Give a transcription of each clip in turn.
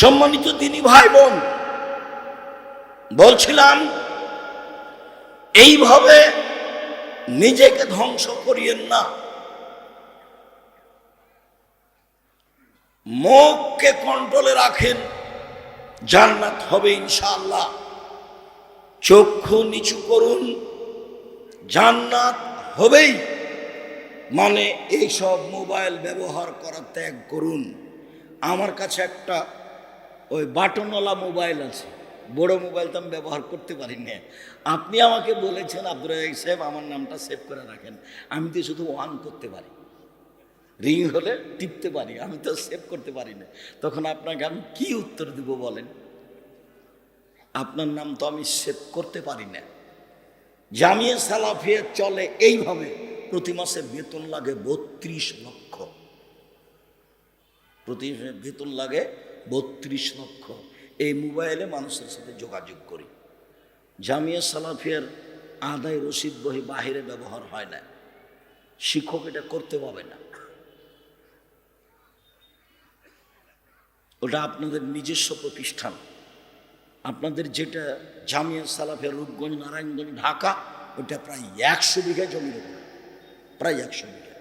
সম্মানিত দিনী ভাই বোন বলছিলাম, এইভাবে নিজেকে ধ্বংস করিয়েন না। মুখকে কন্ট্রোলে রাখেন, জান্নাত হবে ইনশাআল্লাহ। চক্ষু নিচু করুন, জান্নাত হবেই। মানে এইসব মোবাইল ব্যবহার করা ত্যাগ করুন। আমার কাছে একটা ওই বাটনওয়ালা মোবাইল আছে। বড় মোবাইল তো আমি ব্যবহার করতে পারি না। আপনি আমাকে বলেছেন আব্দুল রাজাক সাহেব, আমার নামটা সেভ করে রাখেন। আমি তো শুধু অন করতে পারি। রিং হলে টিপতে পারি। আমি তো সেভ করতে পারি না। তখন আপনাকে আমি কি উত্তর দিব বলেন? আপনার নাম তো আমি সেভ করতে পারি না। জামিয়া সালাফিয়া চলে এইভাবে। প্রতি মাসে বেতন লাগে বত্রিশ লক্ষ। প্রতি বেতন লাগে বত্রিশ লক্ষ। এই মোবাইলে মানুষের সাথে যোগাযোগ করি। জামিয়া সালাফিয়ার আদায় রসিদ বহি বাহিরে ব্যবহার হয় না। শিক্ষক এটা করতে পাবে না। ওটা আপনাদের নিজস্ব প্রতিষ্ঠান। আপনাদের যেটা জামিয়া সালাফিয়া, রূপগঞ্জ, নারায়ণগঞ্জ, ঢাকা, ওটা প্রায় একশো বিঘা জমির প্রায় একশো বিঘা।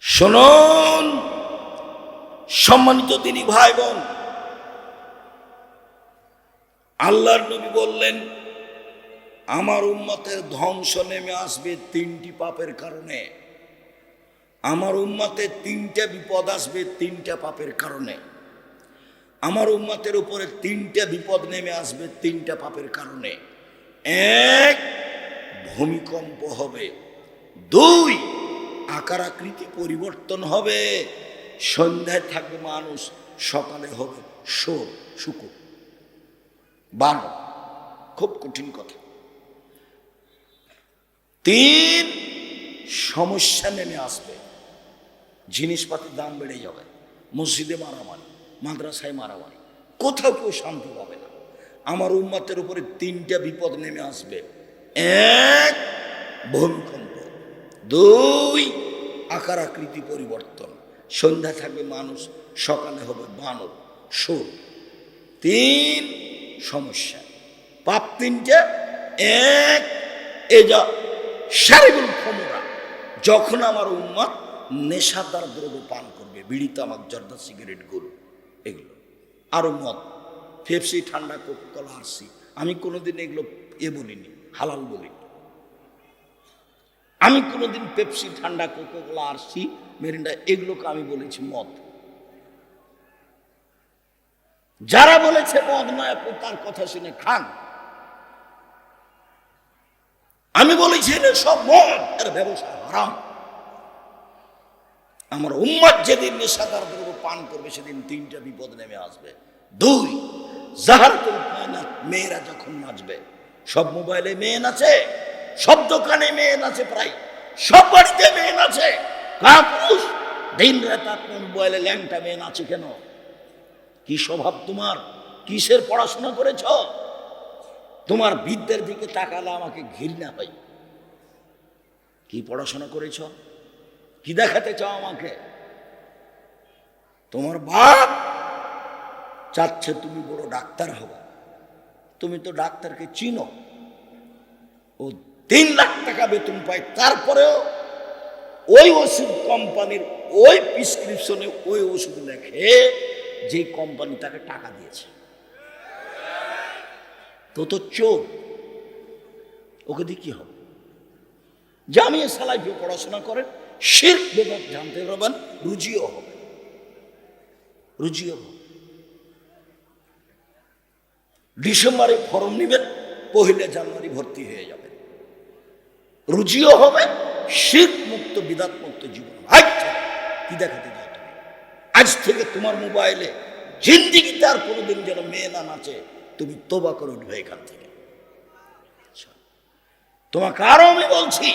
শুনুন! সম্মানিত তিনি ভাই বোন, আল্লাহর নবী বললেন, আমার উম্মতের ধ্বংস নেমে আসবে তিনটি পাপের কারণে। আমার উম্মতে তিনটা বিপদ আসবে তিনটা পাপের কারণে। আমার উম্মতের উপরে তিনটা বিপদ নেমে আসবে তিনটা পাপের কারণে। এক, ভূমিকম্প হবে। দুই, আকার আকৃতি পরিবর্তন হবে। সন্ধ্যায় থাকবে মানুষ, সকালে হবে সোর শুকুর বানো খুব কঠিন কথা। তিন, সমস্যা নেমে আসবে। জিনিসপাতির দাম বেড়ে যাবে। মসজিদে মারামারি, মাদ্রাসায় মারামারি। কোথাও কেউ শান্তি পাবে না। আমার উম্মাতের উপরে তিনটা বিপদ নেমে আসবে। এক, ভূমিকম্প। দুই, আকার আকৃতি পরিবর্তন। সন্ধ্যা থাকবে মানুষ, সকালে হবে বানর। সুর তিন সমস্যা। পাপ তিনটে, এক, এ যা ক্ষমরা যখন আমার উম্মাদ নেশাদার দ্রব্য পান করবে, বিড়ি, তামাক, জর্দা, সিগারেটগুলো এগুলো। আরও মদ ফেপসি ঠান্ডা কোকোকলা, আরসি, আমি কোনোদিন এগুলো এ বলিনি, হালাল বলিনি। আমি কোনোদিন পেপসি, ঠান্ডা কোকোকোলা, আরসি, মেরিন্ডা এগুলোকে আমি বলেছি মদ। যারা বলেছে মদ নয়, আপনি তার কথা শুনে খান। আমি বলেছি সব মদ, এর ব্যবসা হারাম। আমার উম্মত যেদিন নেশাদার দ্রব্য পান করবে, সেদিন তিনটা বিপদ নেমে আসবে। দুই কায়নাত মেয়েরা যখন নাচবে, সব মোবাইলে মেয়ে নাচে। সব দোকানে মেয়ে নাচে প্রায়। সব বাড়িতে মেয়ে নাচে কারা দিন রাত আপনার মোবাইলে ল্যাংটা মেয়ে নাচে কেন? কি স্বভাব তোমার? কিসের পড়াশোনা করেছ? তোমার বিদ্যের দিকে তাকালে আমাকে ঘৃণা হয়। কি পড়াশোনা করেছ? কি দেখাতে চাও আমাকে? তোমার বাপ চাচ্ছে তুমি বড় ডাক্তার হবে তুমি তো ডাক্তারকে চিনো। ও তিন লাখ টাকা বেতন পায়। তারপরেও ওই ওষুধ কোম্পানির ওই প্রিসক্রিপশনে ওই ওষুধ লেখে যে কোম্পানি তাকে টাকা দিয়েছে। তো তো চোর। ওকে দিয়ে কি হবে? জামিয়ে সালাইফে পড়াশোনা করেন, শির্ক বেদাত জানতে পারবেন, রুজিও হবে। রুজিও হবে। ডিসেম্বরে ফর্ম নেবেন, পহিলে জানুয়ারি ভর্তি হয়ে যাবেন। রুজিও হবে শীত মুক্ত, বিদাত মুক্ত জীবন কি দেখাতে তুমি? আজ থেকে তোমার মোবাইলে জিন্দিগিতে আর কোনোদিন যেন মেয়ে না নাচে, তুমি তোবা করে উঠবে এখান থেকে। আচ্ছা। তোমাকে আরও আমি বলছি,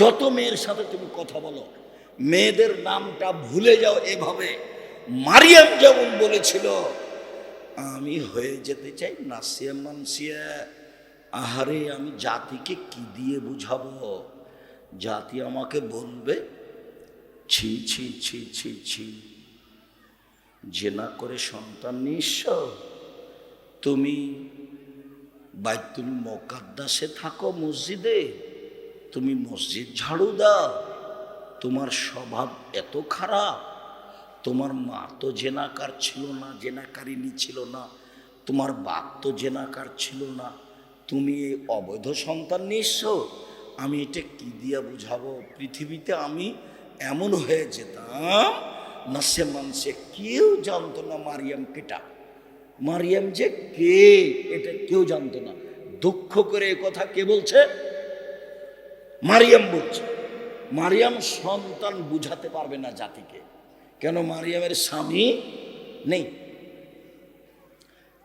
যত মেয়ের সাথে তুমি কথা বলো, মেয়েদের নামটা ভুলে যাও এভাবে। মারিয়াম যেমন বলেছিল, আমি হয়ে যেতে চাই নাসিয়া মানসিয়া। আহারে, আমি জাতিকে কি দিয়ে বুঝাবো? জাতি আমাকে বলবে, ছি ছি ছি ছি ছি। জেনা করে সন্তান নিঃস্ব, তুমি বাইতুল মোকাদ্দাসে থাকো মসজিদে, তুমি মসজিদ ঝাড়ু দাও, তোমার স্বভাব এত খারাপ, তোমার মা তো জেনাকার ছিল না জেনাকারিনী ছিল না, তোমার বাপ তো জেনাকার ছিল না তুমি অবৈধ সন্তান নিঃস্ব আমি এটা কি দিয়া বুঝাবো? পৃথিবীতে আমি এমন হয়ে যেতাম না সে মানুষে কেউ জানতো না মারিয়াম কেটা। মারিয়াম যে কে, এটা কেউ জানতো না। দুঃখ করে এ কথা কে বলছে? মারিয়াম বলছে। মারিয়াম সন্তান বুঝাতে পারবে না জাতিকে। কেন মারিয়ামের স্বামী নেই?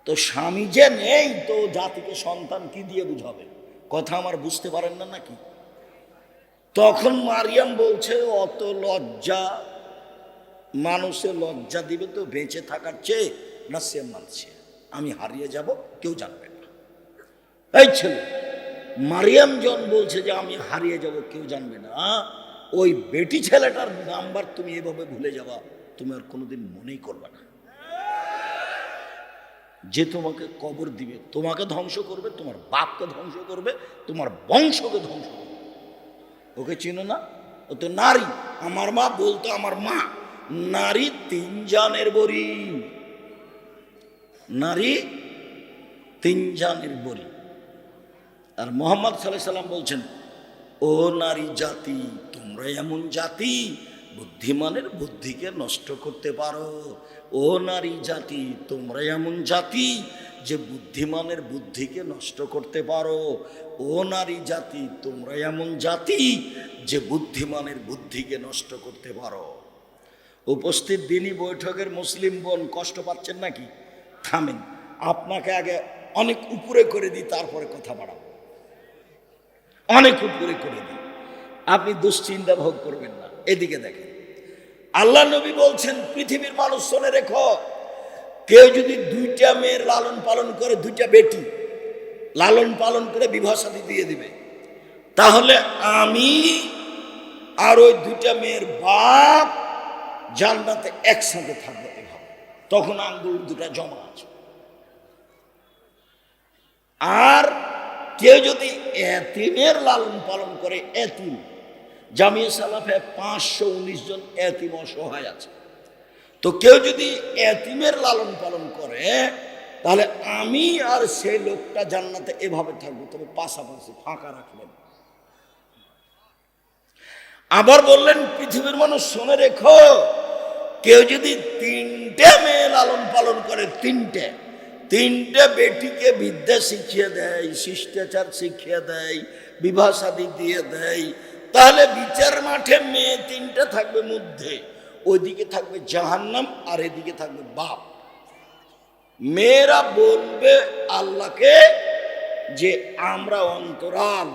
তো স্বামী যে নেই তো জাতিকে সন্তান কি দিয়ে বুঝাবে? কথা আমার বুঝতে পারেন না নাকি? তখন মারিয়াম বলছে, অত লজ্জা, মানুষে লজ্জা দিবে তো বেঁচে থাকার চেয়ে না সে মানছে। আমি হারিয়ে যাব, কেউ জানবে না। এই ছেলে, মারিয়াম জন বলছে যে, আমি হারিয়ে যাব, কেউ জানবে না। ওই বেটি ছেলেটার নাম্বার তুমি এভাবে ভুলে যাবা, তুমি আর কোনোদিন মনেই করবে না। যে তোমাকে কবর দিবে, তোমাকে ধ্বংস করবে, তোমার বাপকে ধ্বংস করবে, তোমার বংশকে ধ্বংস করবে। ওকে চিনো না? ও তো নারী। আমার মা বলতো, আমার মা, নারী তিন জানের বড়ি। নারী তিন জানের বড়ি। আর মোহাম্মদ সাল্লাহ সাল্লাম বলছেন, ও নারী জাতি, তোমরা এমন জাতি বুদ্ধিমানের বুদ্ধিকে নষ্ট করতে পারো। ও নারী জাতি, তোমরা এমন জাতি যে বুদ্ধিমানের বুদ্ধিকে নষ্ট করতে পারো। ও নারী জাতি, তোমরা এমন জাতি যে বুদ্ধিমানের বুদ্ধিকে নষ্ট করতে পারো। উপস্থিত দিনই বৈঠকের মুসলিম বোন কষ্ট পাচ্ছেন নাকি? থামেন, আপনাকে আগে অনেক উপরে করে দিই, তারপরে কথা বাড়াবো। অনেক উপরে করে দিই। আপনি দুশ্চিন্তা ভোগ করবেন না, এদিকে দেখেন। আল্লাহ নবী বলছেন, পৃথিবীর মানুষ শোনে রেখো, কেউ যদি দুইটা মেয়ের লালন পালন করে, দুইটা বেটি, লালন পালন করে সাথী দিয়ে দিবে, তাহলে আমি আর ওই দুইটা মেয়ের বাপ জান্নাতে একসাথে থাকবে এভাবে। তখন আঙ্গুল দুটা জমা আছে। আর কেউ যদি এতিমের লালন পালন করে, এতিম জামিয়া সালাফে পাঁচশো উনিশ জন এতিম অসহায় আছে। তো কেউ যদি এতিমের লালন পালন করে, তাহলে আমি আর সেই লোকটা জান্নাতে এভাবে থাকব, তবে পাশাপাশি ফাঁকা রাখবেন। আবার বললেন, পৃথিবীর মানুষ শুনে রেখো, কেউ যদি তিনটে মেয়ে লালন পালন করে, তিনটে তিনটে বেটিকে বিদ্যা শিখিয়ে দেয়, শিষ্টাচার শিখিয়ে দেয় শাদী দিয়ে দেয় তাহলে বিচার মাঠে মেয়ে তিনটে থাকবে মধ্যে, ওইদিকে থাকবে জাহান্নাম আর এদিকে থাকবে বাপ। মেয়েরা বলবে আল্লাহকে যে, আমরা অন্তরাল,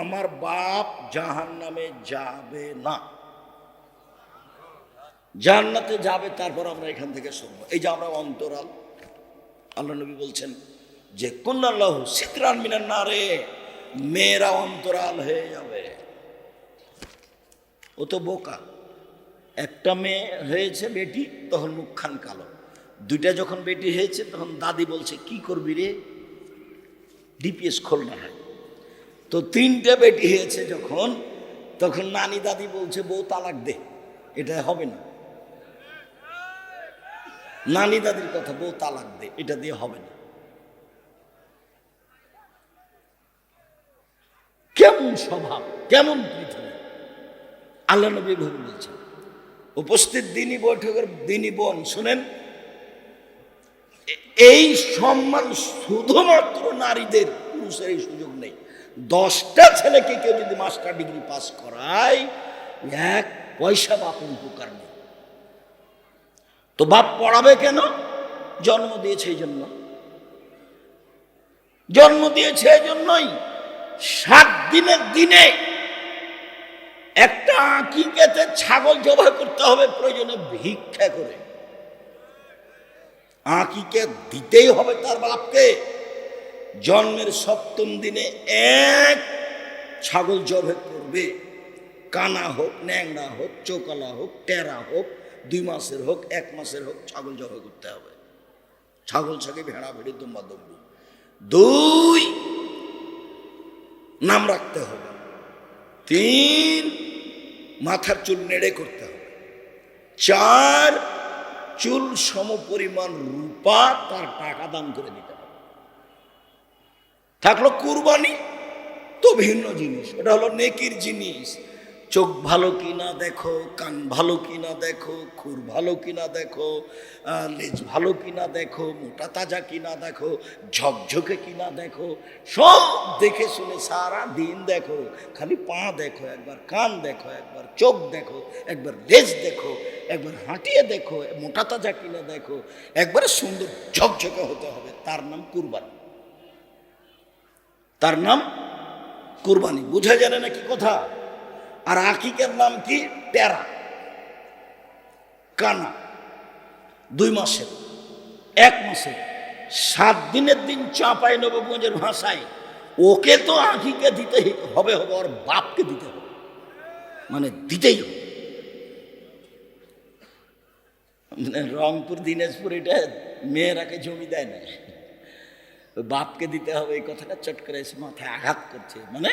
আমার বাপ জাহান নামে যাবে না। জান্নাতে যাবে, তারপর আমরা এখান থেকে শুনব এই যে আমরা অন্তরাল, আল্লাহ নবী বলছেন যে কুন্নাল্লাহ সিদ্রান মিনার না রে মেয়েরা অন্তরাল হয়ে যাবে। ও তো বোকা। একটা মেয়ে হয়েছে বেটি, তখন মুখখান কালো। দুইটা যখন বেটি হয়েছে, তখন দাদি বলছে, কি করবি রে? ডিপিএস খোল না হয়। তো তিনটে বেটি হয়েছে যখন, তখন নানি দাদি বলছে, বউ তালাক দে, এটা হবে না। নানি দাদির কথা, বউ তালাক দে, এটা দিয়ে হবে না। কেমন স্বভাব, কেমন পৃথিবী আল্লাহ নবী ভাবে বলছেন। উপস্থিত দিনী বৈঠকের দিনী বোন, শুনেন, এই সম্মান শুধুমাত্র নারীদের, পুরুষের এই সুযোগ নেই। দশটা ছেলেকে কেউ যদি মাস্টার ডিগ্রি পাস করায়, এক পয়সা বাপের উপকার নেই। তো বাপ পড়াবে কেন? জন্ম দিয়েছে এই জন্য। জন্ম দিয়েছে এই জন্যই সাত দিনের দিনে একটা আঁকিকেতে ছাগল জবাই করতে হবে, প্রয়োজনে ভিক্ষা করে। আঁকিকে দিতেই হবে তার বাপকে। জন্মের সপ্তম দিনে এক ছাগল জবে করবে কানা হোক ন্যাংরা হোক, চোকালা হোক, টেরা হোক, দুই মাসের হোক, এক মাসের হোক ছাগল জবাই করতে হবে। ছাগল ছাকে ভেড়া, ভেড়ি, দুম্বা, দুম্বি। দুই নাম রাখতে হবে। তিন মাথার চুল নেড়ে করতে হবে। চার, চুল সম পরিমাণ রূপা তার টাকা দান করে দিতে হবে। থাকল কুরবানি, তো ভিন্ন জিনিস। ওটা হলো নেকির জিনিস। চোখ ভালো কি না দেখো, কান ভালো কি না দেখো, খুর ভালো কি না দেখো লেজ ভালো কি না দেখো, মোটা তাজা কি না দেখো, ঝকঝকে কি না দেখো, সব দেখে শুনে সারা দিন দেখো, খালি পা দেখো একবার, কান দেখো একবার, চোখ দেখো একবার, লেজ দেখো একবার, হাঁটিয়ে দেখো, মোটা তাজা কি না দেখো, একবারে সুন্দর ঝকঝকে হতে হবে। তার নাম কুরবানি। তার নাম কুরবানি। বুঝা জানে না কি কথা? আর আকিকের নাম কি? প্যারা। কানা দুই মাসের। এক মাসের। সাত দিনের দিন চাঁপাই নবগঞ্জের ভাষায়। ওকে তো আঁকিকে দিতে হবে হবে, ওর বাপকে দিতে হবে। মানে দিতেই হবে। মানে রংপুর, দিনাজপুর, এটা মেয়েরাকে জমি দেয় না। বাপকে দিতে হবে, এই কথাটা চট করে এসে মাথায় আঘাত করছে। মানে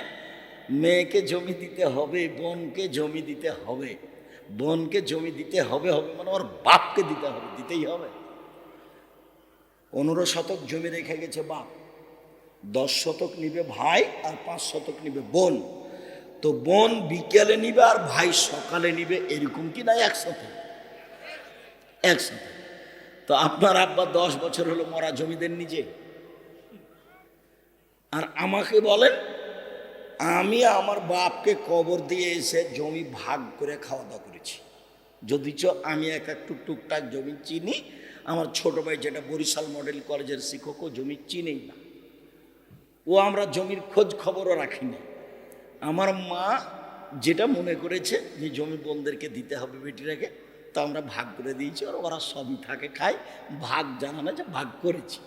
মেয়েকে জমি দিতে হবে, বোনকে জমি দিতে হবে। বোনকে জমি দিতে হবে হবে মানে ওর বাপকে দিতে হবে, দিতেই হবে। পনেরো শতক জমি রেখে গেছে বাপ। দশ শতক নিবে ভাই আর পাঁচ শতক নিবে বোন। তো বোন বিকেলে নিবে আর ভাই সকালে নিবে, এরকম কি না একসাথে একসাথে তো আপনার আব্বা দশ বছর হলো মরা জমি দেন নিজে। আর আমাকে বলেন আমি আমার বাপকে কবর দিয়ে এসে জমি ভাগ করে খাওয়া দাওয়া করেছি। যদিচ আমি এক একটু টুকটাক জমি চিনি, আমার ছোট ভাই যেটা বরিশাল মডেল কলেজের শিক্ষক ও জমি চিনেই না। ও আমরা জমির খোঁজ খবরও রাখিনি আমার মা যেটা মনে করেছে যে জমি বোনদেরকে দিতে হবে বেটিটাকে, তা আমরা ভাগ করে দিয়েছি আর ওরা সবই থাকে, খায়, ভাগ জানা না যে ভাগ করেছি।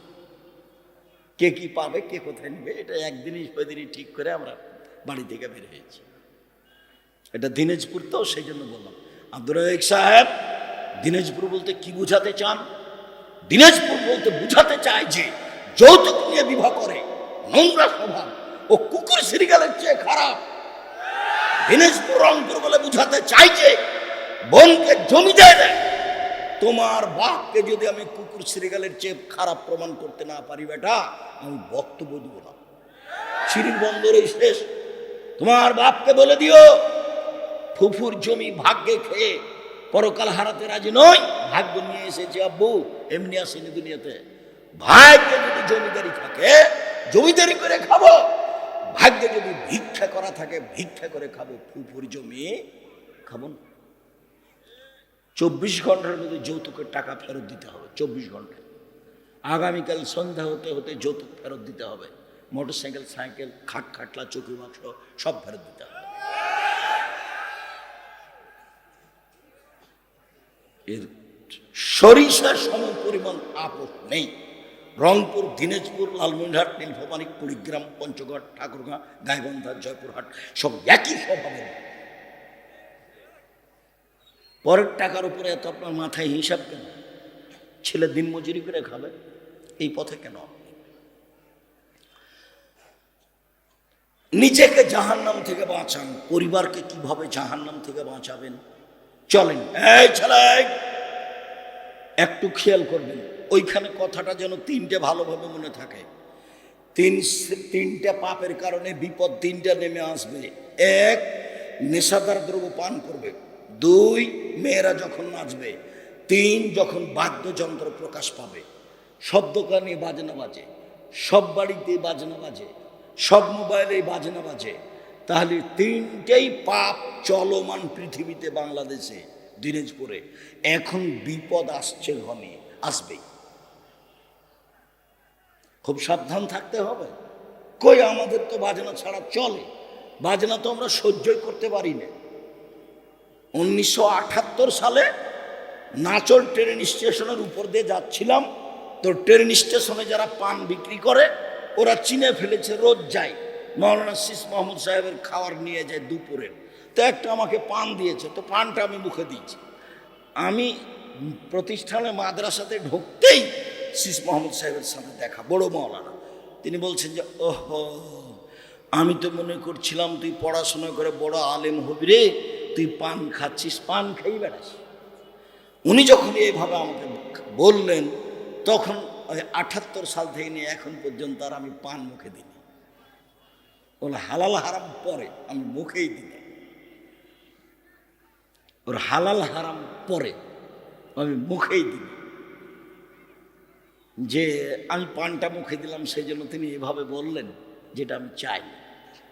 কে কি পাবে, কে কোথায় নেবে, এটা একদিনই সেদিনই ঠিক করে আমরা বাড়ি থেকে বের হয়েছি। এটা দিনাজপুর তো, সেই জন্য বললাম। আব্দুর রহিক সাহেব, দিনাজপুর বলতে কি বুঝাতে চান? দিনাজপুর বলতে বুঝাতে চায় যে, যৌতুক নিয়ে বিবাহ করে, নোংরা স্বভাব ও কুকুর সিরিগালের চেয়ে খারাপ। দিনাজপুর রংপুর বলে বুঝাতে চাইছে বোনকে জমি দেয় না। তোমার বাপকে যদি আমি কুকুর সিরিগালের চেয়ে খারাপ প্রমাণ করতে না পারি বেটা, আমি বক্তব্য দেব না। সিঁড়ির বন্দরেই শেষ। তোমার বাপকে বলে দিও, ফুফুর জমি ভাগ্যে খেয়ে পরকাল হারাতে রাজি নয় ভাগ্য নিয়ে এসেছে আব্বু, এমনি আসেনি দুনিয়াতে। ভাগ্যে যদি জমিদারি থাকে, জমিদারি করে খাব। ভাগ্যে যদি ভিক্ষা করা থাকে, ভিক্ষা করে খাব। ফুফুর জমি খাব না। চব্বিশ ঘণ্টার মধ্যে যৌতুকের টাকা ফেরত দিতে হবে, চব্বিশ ঘণ্টা আগামীকাল সন্ধ্যা হতে হতে যৌতুক ফেরত দিতে হবে। মোটর সাইকেল সাইকেল খাট, খাটলা চৌকি বাক্স, সব ফেরত দিতে হবে। এর সরিষার সম পরিমাণ আপোষ নেই। রংপুর, দিনাজপুর, লালমনিরহাট, নীলফামারী, কুড়িগ্রাম, পঞ্চগড়, ঠাকুরগাঁ, গাইবান্ধা, জয়পুরহাট, সব একই স্বভাবের। পরের টাকার উপরে এত আপনার মাথায় হিসাব কেন? ছেলে দিন মজুরি করে খাবে, এই পথে কেন? নিজেকে জাহান্নাম থেকে বাঁচান। পরিবারকে কীভাবে জাহান্নাম থেকে বাঁচাবেন? চলেন। এই ছেলে, একটু খেয়াল করবেন। ওইখানে কথাটা যেন তিনটে ভালোভাবে মনে থাকে। তিন তিনটে পাপের কারণে বিপদ তিনটা নেমে আসবে। এক, নেশাদার দ্রব্য পান করবে। দুই, মেয়েরা যখন নাচবে। তিন, যখন বাদ্যযন্ত্র প্রকাশ পাবে। সব দোকানে বাজনা বাজে। সব বাড়িতে বাজনা বাজে। সব মোবাইলে বাজনা বাজে। তাহলে তিনটেই পাপ চলমান পৃথিবীতে, বাংলাদেশে, দিনাজপুরে। এখন বিপদ আসছে ঘনে, আসবেই। খুব সাবধান থাকতে হবে। কই আমাদের তো বাজনা ছাড়া চলে। বাজনা তো আমরা সহ্যই করতে পারি না। উনিশশো আটাত্তর সালে নাচল ট্রেন স্টেশনের উপর দিয়ে যাচ্ছিলাম। তো ট্রেন স্টেশনে যারা পান বিক্রি করে ওরা চিনে ফেলেছে, রোজ যায়। মৌলানা শীষ মোহাম্মদ সাহেবের খাবার নিয়ে যায় দুপুরের তো একটা আমাকে পান দিয়েছে, তো পানটা আমি মুখে দিয়েছি। আমি প্রতিষ্ঠানে মাদ্রাসাতে ঢুকতেই সিস মোহাম্মদ সাহেবের সাথে দেখা, বড় মৌলানা। তিনি বলছেন যে, ওহো, আমি তো মনে করছিলাম তুই পড়াশোনা করে বড় আলেম হবি রে, তুই পান খাচ্ছিস, পান খেয়ে বেড়াস। উনি যখন এইভাবে আমাকে বললেন, তখন ওই আঠাত্তর সাল থেকে নিয়ে এখন পর্যন্ত আর আমি পান মুখে দিই ওর হালাল হারাম পরে আমি মুখেই দিই ওর হালাল হারাম পরে আমি মুখেই দিই যে আমি পানটা মুখে দিলাম, সেই জন্য তিনি এভাবে বললেন, যেটা আমি চাই না